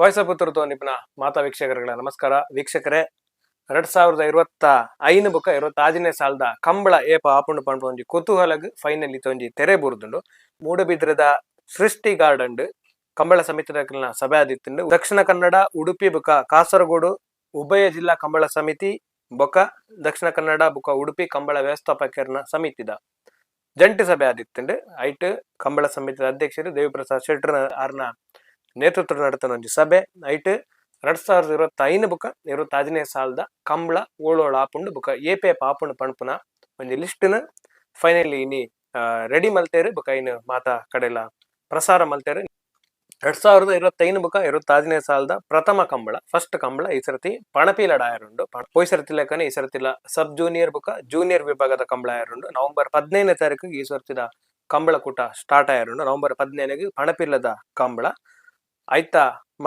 Voice ಪುತ್ರತ್ವ ನಿಪುಣ ಮಾತಾ ವೀಕ್ಷಕರುಗಳ, ನಮಸ್ಕಾರ. ವೀಕ್ಷಕರೇ, ಎರಡ್ ಸಾವಿರದ ಇರುವತ್ತ ಐನು ಬುಕ್ಕ ಇರುವತ್ತಾಜನೇ ಸಾಲದ ಕಂಬಳ ಏಪ ಆಪುಂಡು ಪಂಡು ಒಂಜಿ ಕುತೂಹಲಗ್ ಫೈನಲ್ ಒಂಜಿ ತೆರೆ ಬೂರ್ದುಂಡು. ಮೂಡಬಿದ್ರದ ಸೃಷ್ಟಿ ಗಾರ್ಡನ್ ಕಂಬಳ ಸಮಿತಿನ ಸಭೆ ಆದಿತ್ತುಂಡು. ದಕ್ಷಿಣ ಕನ್ನಡ, ಉಡುಪಿ ಬುಕ್ಕ ಕಾಸರಗೋಡು, ಉಭಯ ಜಿಲ್ಲಾ ಕಂಬಳ ಸಮಿತಿ ಬೊಕ, ದಕ್ಷಿಣ ಕನ್ನಡ ಬುಕ್ಕ ಉಡುಪಿ ಕಂಬಳ ವ್ಯವಸ್ಥಾಪಕರನ ಸಮಿತಿದ ಜಂಟಿ ಸಭೆ ಆದಿತ್ತುಂಡು. ಐಟ್ ಕಂಬಳ ಸಮಿತಿದ ಅಧ್ಯಕ್ಷರು ದೇವಿಪ್ರಸಾದ್ ಶೆಟ್ಟರ್ ಆರ್ನ ನೇತೃತ್ವ ನಡೆತನ ಒಂಜಿ ಸಭೆ ನೈಟ್ ಎರಡ್ ಸಾವಿರದ ಇರುವತ್ತ ಬುಕ್ ಇವತ್ತು ಹದಿನೈದು ಸಾಲದ ಕಂಬಳ ಓಳೋಳ ಆಪುಂಡು ಪಿ ಏಪೆ ಆಪುಂಡು ಪಣಪುನ ಒಂಜಿ ಲಿಸ್ಟ್ನ ಫೈನಲಿ ಇನಿ ರೆಡಿ ಮಲ್ತೇರು ಬುಕ್ ಇನ್ನು ಮಾತಾ ಕಡೆಲ ಪ್ರಸಾರ ಮಲ್ತೇರು ಎರಡ್ ಸಾವಿರದ ಇರುವತ್ತೈನು ಬುಕ ಹದಿನೈದು ಸಾಲದ ಪ್ರಥಮ ಕಂಬಳ ಫಸ್ಟ್ ಕಂಬಳ ಈ ಸರ್ತಿ ಪಣಪೀಲ ಡಾಯರುಂಡು. ಪೋಯ್ ಸರ್ತಿ ಲೆಕ್ಕನೆ ಈ ಸರ್ತಿಲ ಸಬ್ ಜೂನಿಯರ್ ಬುಕ ಜೂನಿಯರ್ ವಿಭಾಗದ ಕಂಬಳ ಆಯರುಂಡು. ನವೆಂಬರ್ ಹದಿನೈದನೇ ತಾರೀಕು ಈ ಸರ್ತಿದ ಕಂಬಳ ಕೂಟ ಸ್ಟಾರ್ಟ್ ಆಯರುಂಡು. ನವೆಂಬರ್ ಹದಿನೈದಕ್ಕೆ ಪಣಪಿಲ್ಲದ ಕಂಬಳ. ಐತ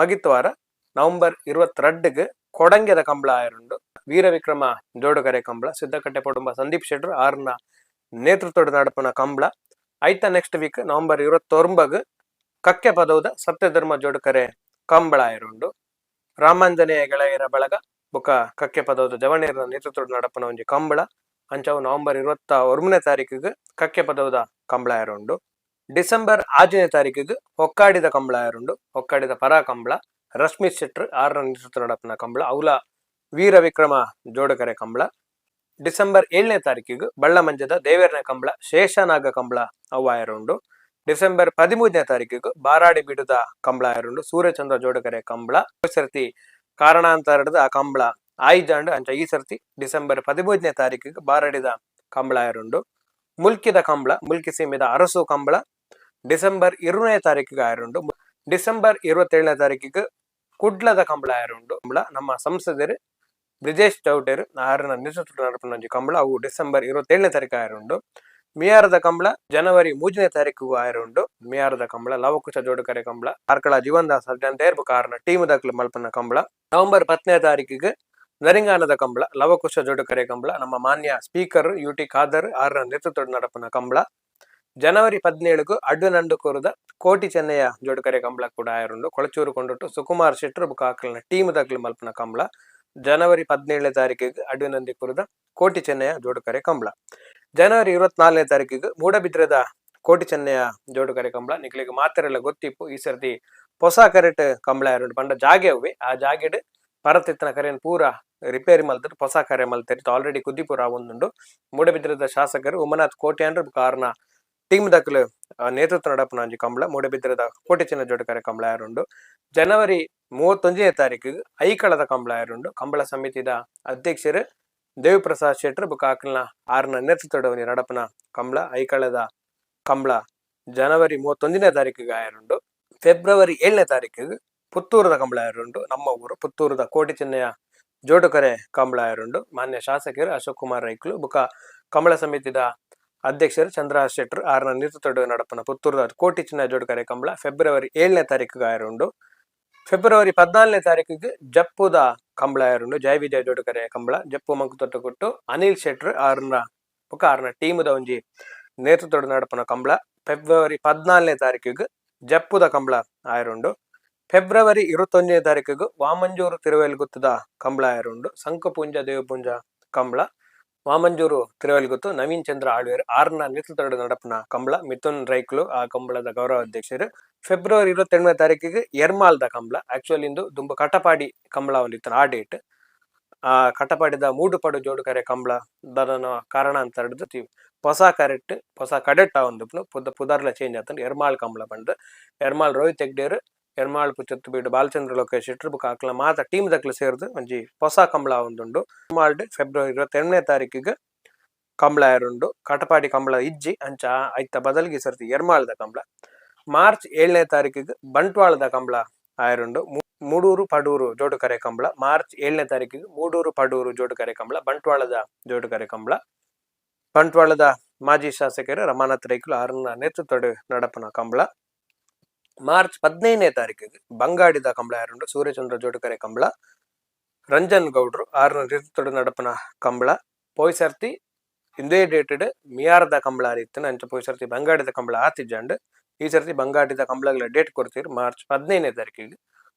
ಮಗಿತ್ವಾರ ನವೆಂಬರ್ ಇರುವತ್ತೆರಡ್ಗೆ ಕೊಡಂಗೆದ ಕಂಬಳ ಆಯರುಂಡು ವೀರ ವಿಕ್ರಮ ಜೋಡುಗರೆ ಕಂಬಳ, ಸಿದ್ದಕಟ್ಟೆ ಕುಟುಂಬ ಸಂದೀಪ್ ಶೆಟ್ರು ಆರ್ನ ನೇತೃತ್ವದ ನಡಪನ ಕಂಬಳ. ಐತ ನೆಕ್ಸ್ಟ್ ವೀಕ್ ನವೆಂಬರ್ ಇರುವತ್ತೊಂಬಗ್ ಕಕ್ಕೆ ಪದೌದ ಸತ್ಯಧರ್ಮ ಜೋಡುಕರೆ ಕಂಬಳ ಆಯರುಂಡು ರಾಮಾಂಜನೇಯ ಗೆಳೆಯರ ಬಳಗ, ಬುಕ ಕಕ್ಕೆ ಪದೌದ ಜವಣೇರ ನೇತೃತ್ವದ ನಡಪನ ಒಂಜಿ ಕಂಬಳ. ಅಂಚವು ನವೆಂಬರ್ ಇರುವತ್ತ ಒಂಬನೇ ತಾರೀಕಿಗೆ ಕಕ್ಕೆ ಪದೌದ ಕಂಬಳ ಆಯರುಂಡು ಡಿಸೆಂಬರ್ ಆಜನೇ ತಾರೀಕಿಗೆ ಹೊಕ್ಕಾಡಿದ ಕಂಬಳ ಯಾರುಂಡು ಹೊಕ್ಕಾಡಿದ ಪರ ಕಂಬಳ, ರಶ್ಮಿ ಶೆಟ್ರ್ ಆರ್ ನಡಪನ ಕಂಬಳ, ಅವಲ ವೀರ ವಿಕ್ರಮ ಜೋಡಕರೆ ಕಂಬಳ. ಡಿಸೆಂಬರ್ ಏಳನೇ ತಾರೀಕಿಗೆ ಬಳ್ಳಮಂಜದ ದೇವೇರನ ಕಂಬಳ, ಶೇಷನಾಗ ಕಂಬಳ ಅವ ಆಯರುಂಡು ಡಿಸೆಂಬರ್ ಪದಿಮೂರನೇ ತಾರೀಕಿಗೆ ಬಾರಾಡಿ ಬಿಡುದ ಕಂಬಳ ಯಾರುಂಡು ಸೂರ್ಯಚಂದ್ರ ಜೋಡಕರೆ ಕಂಬಳ ಸರ್ತಿ ಕಾರಣಾಂತರದ ಆ ಕಂಬಳ ಆಯ್ದಾಂಡು ಅಂಚ ಈ ಸರ್ತಿ ಡಿಸೆಂಬರ್ ಪದಿಮೂರನೇ ತಾರೀಕಿಗೆ ಬಾರಾಡಿದ ಕಂಬಳ ಯಾರುಂಡು ಮುಲ್ಕಿದ ಕಂಬಳ, ಮುಲ್ಕಿ ಸೀಮಿದ ಅರಸು ಕಂಬಳ ಡಿಸೆಂಬರ್ ಇರುವನೇ ತಾರೀಕಿಗೆ ಆಯರುಂಡು ಡಿಸೆಂಬರ್ ಇರುವತ್ತೇಳನೇ ತಾರೀಕಿಗೆ ಕುಡ್ಲದ ಕಂಬಳ ಆಯರುಂಡು. ಕಂಬಳ ನಮ್ಮ ಸಂಸದರು ಬ್ರಿಜೇಶ್ ಚೌಟೇರ್ ಆರನ ನೇತೃತ್ವ ನಡಪನ ಒಂಜಿ ಕಂಬಳ, ಅವು ಡಿಸೆಂಬರ್ ಇರುವತ್ತೇಳನೇ ತಾರೀಕು ಆಯರುಂಡು. ಮಿಯಾರದ ಕಂಬಳ ಜನವರಿ ಮೂಜನೇ ತಾರೀಕಿಗೂ ಆಯರುಂಡು. ಮಿಯಾರದ ಕಂಬಳ ಲವಕುಶ ಜೋಡುಕರೆ ಕಂಬಳ, ಕಾರ್ಕಳ ಜೀವನ್ದಾಸ್ ಅರ್ಜಂತೇರ್ಬು ಕಾರಣ ಟೀಮ್ ದಕ್ಲು ಮಲ್ಪನ ಕಂಬಳ. ನವೆಂಬರ್ ಹತ್ತನೇ ತಾರೀಕಿಗೆ ನರಿಂಗಾನದ ಕಂಬಳ, ಲವಕುಶ ಜೋಡುಕರೆ ಕಂಬಳ, ನಮ್ಮ ಮಾನ್ಯ ಸ್ಪೀಕರ್ ಯು ಟಿ ಖಾದರ್ ಆರರ ನೇತೃತ್ವ ನಡಪನ ಕಂಬಳ. ಜನವರಿ ಹದಿನೇಳುಗೂ ಅಡ್ಡು ಕೋರದ ಕೋಟಿ ಚೆನ್ನಯ ಜೋಡುಕರೆ ಕಂಬಳ ಕೂಡ ಆಯರುಂಡು. ಕೊಳಚೂರು ಕೊಂಡುಟ್ಟು ಸುಕುಮಾರ್ ಶೆಟ್ಟರು ಬುಕ್ ಹಾಕಲಿನ ಟೀಮ್ ದಕ್ಲು ಮಲ್ಪನ ಕಂಬಳ. ಜನವರಿ ಹದಿನೇಳನೇ ತಾರೀಕಿಗೆ ಅಡ್ಡು ಕುರದ ಕೋಟಿ ಚೆನ್ನಯ ಜೋಡುಕರೆ ಕಂಬಳ. ಜನವರಿ ಇರುವತ್ನಾಲ್ಕನೇ ತಾರೀಕಿಗೆ ಮೂಡಬಿದ್ರದ ಕೋಟಿ ಚೆನ್ನಯ ಜೋಡುಕರೆ ಕಂಬಳ. ನಿಕ್ಲಿಗೆ ಮಾತೆರೆಲ್ಲ ಗೊತ್ತಿಪ್ಪು, ಈ ಸರ್ತಿ ಹೊಸ ಕರೆಟ್ ಕಂಬಳ ಆಯರುಂಡು. ಪಂಡ ಜಾಗೆ ಅವೆ ಆ ಜಾಗೆಡ್ ಪರತಿತ್ತನ ಕರೆಯನ್ನು ಪೂರ ರಿಪೇರಿ ಮಲ್ತರು. ಹೊಸ ಕರೆ ಮಲ್ತರಿತ್ತು. ಆಲ್ರೆಡಿ ಕುದ್ದಿಪುರ ಒಂದುಂಡು. ಮೂಡಬಿದ್ರದ ಶಾಸಕರು ಉಮನಾಥ್ ಕೋಟ್ಯಾಂಡ್ರ ಕಾರಣ ಟೀಮ್ ದಕ್ಲು ನೇತೃತ್ವ ನಡಪನ ಒಂಜಿ ಕಂಬಳ ಮೂಡಬಿದ್ರದ ಕೋಟಿ ಚಿನ್ನ ಜೋಡುಕರೆ ಕಂಬಳ ಆಯರುಂಡು ಜನವರಿ ಮೂವತ್ತೊಂದನೇ ತಾರೀಕಿಗೆ ಐಕಳದ ಕಂಬಳ ಆಯರುಂಡು ಕಂಬಳ ಸಮಿತಿದ ಅಧ್ಯಕ್ಷರು ದೇವಿಪ್ರಸಾದ್ ಶೆಟ್ರ್ ಬುಕ್ ಆಕಲ್ನ ಆರನ ನೇತೃತ್ವದವನಿ ನಡಪನ ಕಂಬಳ ಐಕಳದ ಕಂಬಳ ಜನವರಿ ಮೂವತ್ತೊಂದನೇ ತಾರೀಕಿಗೆ ಆಯರುಂಡು ಫೆಬ್ರವರಿ ಏಳನೇ ತಾರೀಕಿಗೆ ಪುತ್ತೂರದ ಕಂಬಳ ಆಯರುಂಡು ನಮ್ಮ ಊರು ಪುತ್ತೂರದ ಕೋಟಿ ಚಿನ್ನಯ ಜೋಡುಕರೆ ಕಂಬಳ ಆಯರುಂಡು ಮಾನ್ಯ ಶಾಸಕರು ಅಶೋಕ್ ಕುಮಾರ್ ರೈಕ್ಲು ಬುಕ ಕಂಬಳ ಸಮಿತಿದ ಅಧ್ಯಕ್ಷರು ಚಂದ್ರ ಶೆಟ್ರ್ ಆರನ ನೇತೃತ್ವದ ನಡಪನ ಪುತ್ತೂರದ ಕೋಟಿ ಚಿನ್ನ ಜೋಡು ಕಾರ್ಯಕ್ರಮ ಫೆಬ್ರವರಿ ಏಳನೇ ತಾರೀಕು ಆಯರುಂಡು. ಫೆಬ್ರವರಿ ಪದ್ನಾಲ್ನೇ ತಾರೀಕಿಗೆ ಜಪ್ಪುದ ಕಂಬಳ ಆಯರುಂಡು. ಜಯ ವಿಜಯ ಜೋಡುಕರೆ ಕಂಬಳ ಜಪ್ಪು ಮಂಕು ತೊಟ್ಟು ಕೊಟ್ಟು ಅನಿಲ್ ಶೆಟ್ರ್ ಆರನ ಬುಕ ಆರನ ಟೀಮದ ಒಂಜಿ ನೇತೃತ್ವದ ನಡಪನ ಕಂಬಳ ಫೆಬ್ರವರಿ ಪದ್ನಾಲ್ನೇ ತಾರೀಕಿಗೆ ಜಪ್ಪುದ ಕಂಬಳ ಆಯರುಂಡು. ಫೆಬ್ರವರಿ ಇರುತ್ತೊಂದನೇ ತಾರೀಕಿಗೆ ವಾಮಂಜೂರು ತಿರುವೆಲ್ಗುತ್ತದ ಕಂಬಳ ಆಯರುಂಡು. ಸಂಕಪುಂಜ ದೇವಪುಂಜ ಕಂಬಳ ವಾಮಂಜೂರು ತಿರುವಲ್ಗುತ್ತು, ನವೀನ್ ಚಂದ್ರ ಆಳ್ವೇರ್, ಆರ್ನ ನೇತೃತ್ವದ ನಡಪನ ಕಂಬಳ, ಮಿಥುನ್ ರೈಕ್ಲು, ಆ ಕಂಬಳದ ಗೌರವ ಅಧ್ಯಕ್ಷರು. ಫೆಬ್ರವರಿ ಇರುವತ್ತೆರಡನೇ ತಾರೀಕಿಗೆ ಎರ್ಮಾಲ್ದ ಕಂಬಳ. ಆಕ್ಚುಲಿ ಇಂದು ದುಂಬ ಕಟಪಾಡಿ ಕಂಬಳ ಒಂದಿತ್ತು ಆ ಡೇಟ್. ಆ ಕಟಪಾಡಿದ ಮೂಡುಪಡು ಜೋಡುಕರೆ ಕಂಬಳ ದನ ಕಾರಣ ಅಂತ ಹಿಡಿದು ಹೊಸ ಕರೆಕ್ಟ್ ಹೊಸ ಕಡೆಟ್ ಒಂದು ಪುದ, ಪುದರ್ಲ ಚೇಂಜ್ ಆತಂಡು ಎರ್ಮಾಳ್ ಕಂಬಳ ಬಂದು. ಎರ್ಮಾಳ್ ರೋಹಿತ್ ಹೆಗ್ಡೇರ್ ಎರ್ಮಾಳ್ ಪುಚ್ಚತ್ತು ಬೀಡು ಬಾಲಚಂದ್ರ ಲೋಕೇಶ್ ಶೆಟ್ರ್ ಬುಕ್ ಹಾಕ್ಲ. ಮಾತ ಟೀಮ್ ದಕ್ಲು ಸೇರ್ದು ಒಂಜಿ ಹೊಸ ಕಂಬಳ ಒಂದುಂಡು. ಎರ್ಮಾಳ್ ಫೆಬ್ರವರಿ ಇರುವತ್ತೆರಡನೇ ತಾರೀಕಿಗೆ ಕಂಬಳ ಎರಡು ಕಟಪಾಡಿ ಕಂಬಳ ಇಜ್ಜಿ ಅಂಚ ಐತ ಬದಲಿಗೆ ಸರ್ತಿ ಎರ್ಮಾಳದ ಕಂಬಳ. ಮಾರ್ಚ್ ಏಳನೇ ತಾರೀಕಿಗೆ ಬಂಟ್ವಾಳದ ಕಂಬಳ ಆಯರುಂಡು. ಮೂಡೂರು ಪಡೂರು ಜೋಡುಕರೆ ಕಂಬಳ. ಮಾರ್ಚ್ ಏಳನೇ ತಾರೀಕಿಗೆ ಮೂಡೂರು ಪಡೂರು ಜೋಡುಕರೆ ಕಂಬಳ. ಬಂಟ್ವಾಳದ ಜೋಡುಕರೆ ಕಂಬಳ. ಬಂಟ್ವಾಳದ ಮಾಜಿ ಶಾಸಕರು ರಮಾನಾಥ್ ರೈಕುಲು ಆರನ ನೇತೃತ್ವದ ನಡಪನ ಕಂಬಳ. ಮಾರ್ಚ್ ಹದಿನೈದನೇ ತಾರೀಕಿಗೆ ಬಂಗಾಡಿದ ಕಂಬಳ ಆಯರುಂಡು ಸೂರ್ಯಚಂದ್ರ ಜೋಡ್ಕರೆ ಕಂಬಳ, ರಂಜನ್ ಗೌಡ್ರು ಆರ್ನ ನೇತೃತ್ವದ ನಡಪನ ಕಂಬಳ ಪೋಯ್ ಸರ್ತಿ ಇಂದೇ ಡೇಟೆಡ್ ಮಿಯಾರದ ಕಂಬಳ ಆರಿತ್ತು ಅಂಚ ಪೋಯ್ ಸರ್ತಿ ಬಂಗಾಡಿದ ಕಂಬಳ ಆತಿಜಂಡ್ ಈ ಸರ್ತಿ ಬಂಗಾಡಿದ ಕಂಬಳಗಳ ಡೇಟ್ ಕೊಡ್ತೀರಿ ಮಾರ್ಚ್ ಹದಿನೈದನೇ ತಾರೀಕಿಗೆ.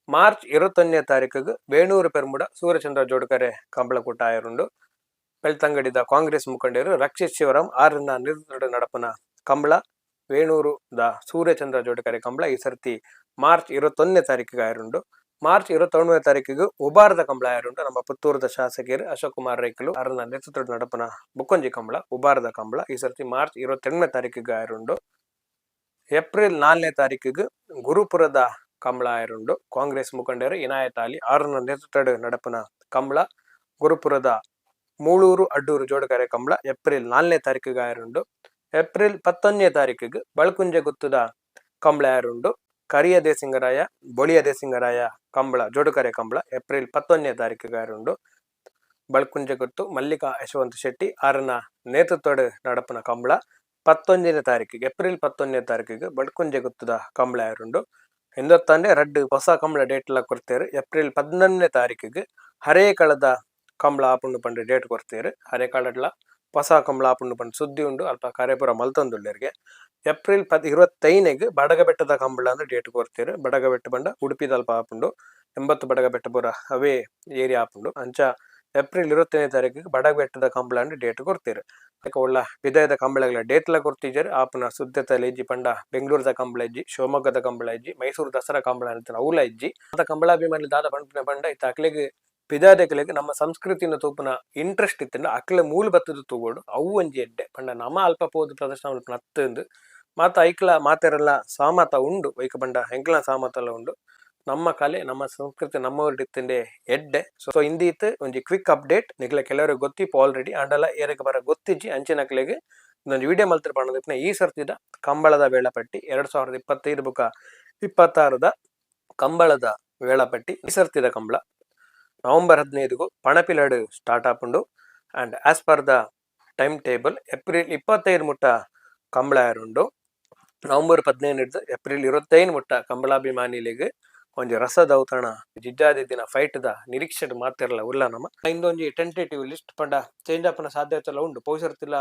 ಮಾರ್ಚ್ ಇರುವತ್ತೊಂದನೇ ತಾರೀಕಿಗೆ ಬೇಣೂರು ಪೆರ್ಮುಡ ಸೂರ್ಯಚಂದ್ರ ಜೋಡ್ಕರೆ ಕಂಬಳ ಆಯರುಂಡು ಬೆಳ್ತಂಗಡಿದ ಕಾಂಗ್ರೆಸ್ ಮುಖಂಡರು ರಕ್ಷಿತ್ ಶಿವರಾಮ್ ಆರನ್ನ ನಿರ್ದಡ ನಡಪನ ಕಂಬಳ ವೇಣೂರು ದ ಸೂರ್ಯಚಂದ್ರ ಜೋಡಕರೆ ಕಂಬಳ ಈ ಸರ್ತಿ ಮಾರ್ಚ್ ಇರುವತ್ತೊಂದನೇ ತಾರೀಕಿಗೆ ಆಯರುಂಡು ಮಾರ್ಚ್ ಇರುವತ್ತೊಂದನೇ ತಾರೀಕಿಗೆ ಉಬಾರದ ಕಂಬಳ ಆಯರುಂಡು ನಮ್ಮ ಪುತ್ತೂರದ ಶಾಸಕಿಯರ್ ಅಶೋಕ್ ಕುಮಾರ್ ರೈಕಲು ಅರನ ನೇತೃತ್ವದ ನಡಪನ ಬುಕ್ಕೊಂಜಿ ಕಂಬಳ, ಉಬಾರದ ಕಂಬಳ ಈ ಸರ್ತಿ ಮಾರ್ಚ್ ಇರುವತ್ತೆಂಟನೇ ತಾರೀಕಿಗೆ ಆಯರುಂಡು ಏಪ್ರಿಲ್ ನಾಲ್ಕನೇ ತಾರೀಕಿಗೆ ಗುರುಪುರದ ಕಂಬಳ ಆಯರುಂಡು ಕಾಂಗ್ರೆಸ್ ಮುಖಂಡರು ಇನಾಯತ್ ಅಲಿ ಆರನ ನೇತೃತ್ವದ ನಡಪನ ಕಂಬಳ, ಗುರುಪುರದ ಮೂಳೂರು ಅಡ್ಡೂರು ಜೋಡಕರೆ ಕಂಬಳ ಏಪ್ರಿಲ್ ನಾಲ್ಕನೇ ತಾರೀಕಿಗೆ ಆಯರುಂಡು ಏಪ್ರಿಲ್ ಪತ್ತೊಂದನೇ ತಾರೀಕಿಗೆ ಬಳಕುಂಜೆ ಗೊತ್ತುದ ಕಂಬಳ ಯಾರುಂಡು? ಕರಿಯ ದೇಸಿಂಗರಾಯ ಬೊಳಿಯ ದೇಸಿಂಗರಾಯ ಕಂಬಳ, ಜೋಡುಕರೆ ಕಂಬಳ ಏಪ್ರಿಲ್ ಪತ್ತೊಂದನೇ ತಾರೀಕಿಗೆ ಯಾರುಂಡು? ಬಳಕುಂಜೆ ಗೊತ್ತು ಮಲ್ಲಿಕಾ ಯಶವಂತ ಶೆಟ್ಟಿ ಆರನ ನೇತೃತ್ವದ ನಡಪನ ಕಂಬಳ ಪತ್ತೊಂದನೇ ತಾರೀಕಿಗೆ, ಏಪ್ರಿಲ್ ಪತ್ತೊಂದನೇ ತಾರೀಕಿಗೆ ಬಳಕುಂಜೆ ಗೊತ್ತದ ಕಂಬಳ ಯಾರುಂಡು? ಹಿಂದೊತ್ತಂಡೆ ರಡ್ಡು ಹೊಸ ಕಂಬಳ ಡೇಟ್ ಎಲ್ಲ ಕೊಡ್ತೇರು. ಏಪ್ರಿಲ್ ಪದಿನೊಂದನೇ ತಾರೀಕಿಗೆ ಹರೇ ಕಳದ ಕಂಬಳ ಆಪುಂಡು ಪಂಡ ಡೇಟ್ ಕೊಡ್ತೇರು. ಹರೇ ಕಳಡ್ಲ ಹೊಸ ಕಂಬಳ ಆಪುಂಡು ಪಂಡು ಸುದ್ದಿ ಉಂಡು, ಅಲ್ಪ ಕರೆಪುರ ಮಲ್ತೊಂದುಳ್ಳರಿಗೆ. ಏಪ್ರಿಲ್ ಪದ್ ಬಡಗ ಬಡಗಬೆಟ್ಟದ ಕಂಬಳ ಅಂದ್ರೆ ಡೇಟ್ ಕೊಡ್ತೇರು ಬಡಗಬೆಟ್ಟ ಬಂಡ ಉಡುಪಿದಲ್ಪ ಆಪುಂಡು, ಎಂಬತ್ತು ಬಡಗಬೆಟ್ಟ ಪೂರ ಅವೇ ಏರಿಯಾ ಆಪುಂಡು. ಅಂಚ ಏಪ್ರಿಲ್ ಇರುವತ್ತೈದನೇ ತಾರೀಕಿಗೆ ಬಡಗಬೆಟ್ಟದ ಕಂಬಳ ಅಂದ್ರೆ ಡೇಟ್ ಕೊಡ್ತೇರು ಅದಕ್ಕೆ ಒಳ್ಳ ವಿದಾಯದ ಕಂಬಳಗಳ ಡೇಟ್ ಕೊರ್ತಿದ್ದಾರೆ ಆಪುನ ಸುದ್ದತಲ್ಲಿ ಇಜ್ಜಿ ಪಂಡ, ಬೆಂಗಳೂರದ ಕಂಬಳ ಇಜ್ಜಿ, ಶಿವಮೊಗ್ಗದ ಕಂಬಳ ಇಜ್ಜಿ, ಮೈಸೂರು ದಸರಾ ಕಂಬಳ ಅಂತ ಅವುಲ ಇಜ್ಜಿ. ಅಂತ ಕಂಬಳಾಭಿಮಾನಿ ದಾದ ಪಂಡ ಪಂಡ ಇತ್ತ ಅಕ್ಲೆಗೆ ಪಿದಾದೆಗಳಿಗೆ ನಮ್ಮ ಸಂಸ್ಕೃತಿನ ತೂಪನ ಇಂಟ್ರೆಸ್ಟ್ ಇತ್ತಂಡ ಅಕ್ಲೆ ಮೂಲ ಬತ್ತದ ತೂಗೋಡು ಅವು ಒಂಜಿ ಎಡ್ಡೆ. ಪಂಡ ನಮ್ಮ ಅಲ್ಪ ಪೋದ ಪ್ರದರ್ಶನ ನತ್ತಂದು ಮಾತ ಐಕ್ಲ ಮಾತೆರೆಲ್ಲ ಸಾಮತ ಉಂಡು. ಐಕ ಪಂಡ ಹೆಂಕಲ ಸಾಮತ ಎಲ್ಲ ಉಂಡು. ನಮ್ಮ ಕಲೆ, ನಮ್ಮ ಸಂಸ್ಕೃತಿ ನಮ್ಮವರಿಟ್ಟಿಂದೆ ಎಡ್ಡೆ. ಸೊ ಇಂದೀತ್ ಒಂಜಿ ಕ್ವಿಕ್ ಅಪ್ಡೇಟ್ ನಿಗಲ ಕೆಲವರಿಗೆ ಗೊತ್ತಿಪ್ಪ ಆಲ್ರೆಡಿ ಅಂಡಲ್ಲ ಏರಕ್ಕೆ ಬರ ಗೊತ್ತಿಜ್ಜಿ. ಅಂಚಿನಕ್ಲೆಗೆ ಒಂದು ವಿಡಿಯೋ ಮಲ್ತಿರ ಪಣ್ಣದಕ್ಕೆ ಈ ಸರ್ತಿದ ಕಂಬಳದ ವೇಳಾಪಟ್ಟಿ. ಎರಡ್ ಸಾವಿರದ ಇಪ್ಪತ್ತೈದು ಬುಕ ಇಪ್ಪತ್ತಾರದ ಕಂಬಳದ ವೇಳಾಪಟ್ಟಿ. ಈ ಸರ್ತಿದ ಕಂಬಳ. ನವೆಂಬರ್ ಹದಿನೈದುಗೂ ಪಣಪಿಲಾಡು ಸ್ಟಾರ್ಟ್ ಆಪುಂಡು and as per the time table April ಇಪ್ಪತ್ತೈದು ಮುಟ್ಟ ಕಂಬಳ ಆರುಂಡು ನವೆಂಬರ್ ಪದಿನೈದು ಹಿಡಿದು ಏಪ್ರಿಲ್ ಇರುವತ್ತೈದು ಮುಟ್ಟ ಕಂಬಳಾಭಿಮಾನಿಲಿಗೆ ಒಂಜಿ ರಸ ದೌತಣ, ಜಿಜ್ಜಾದಿ ದಿನ ಫೈಟ್ ದ ನಿರೀಕ್ಷೆ ಮಾತಿರಲ್ಲ ಉಲ್ಲ ನಮ್ಮ. ಇಂದೊಂಜಿ ಟೆಂಟೇಟಿವ್ ಲಿಸ್ಟ್ ಪಂಡ ಚೇಂಜ್ ಆಪನ ಸಾಧ್ಯತೆ ಎಲ್ಲ ಉಂಡು. ಪೌಸರ್ತಿಲ್ಲ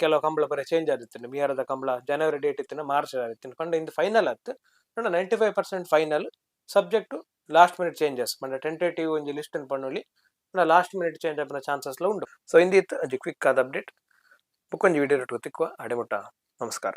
ಕೆಲವು ಕಂಬಳ ಬರೀ ಚೇಂಜ್ ಆದಿತ್ತು ಮಿಯಾರದ ಕಂಬಳ ಜನವರಿ ಡೇಟ್ ಇತ್ತಿನ ಮಾರ್ಚ್ ಆದಿತ್ತು ಪಂಡ ಇಂದು ಫೈನಲ್ ಆಯ್ತು ನೋಡೋಣ ninety five percent final subject last minute changes ಪಂಡ ಟೆಂಟೇಟಿವ್ ಒಂಜಿ ಲಿಸ್ಟ್ ಪಣ್ಣೊಲಿ ಪಂಡ ಲಾಸ್ಟ್ ಮಿನಿಟ್ ಚೇಂಜ್ ಆಪನ ಚಾನ್ಸಸ್ ಉಂಡು ಸೊ ಇಂದಿತ್ತು ಒಂಜಿ ಕ್ವಿಕ್ ಆದ ಅಪ್ಡೇಟ್ ಬುಕ್ಕೊಂಜಿ ವಿಡಿಯೋ ತಿಕ್ಕುವ ಅಡೆಮುಟ್ಟ ನಮಸ್ಕಾರ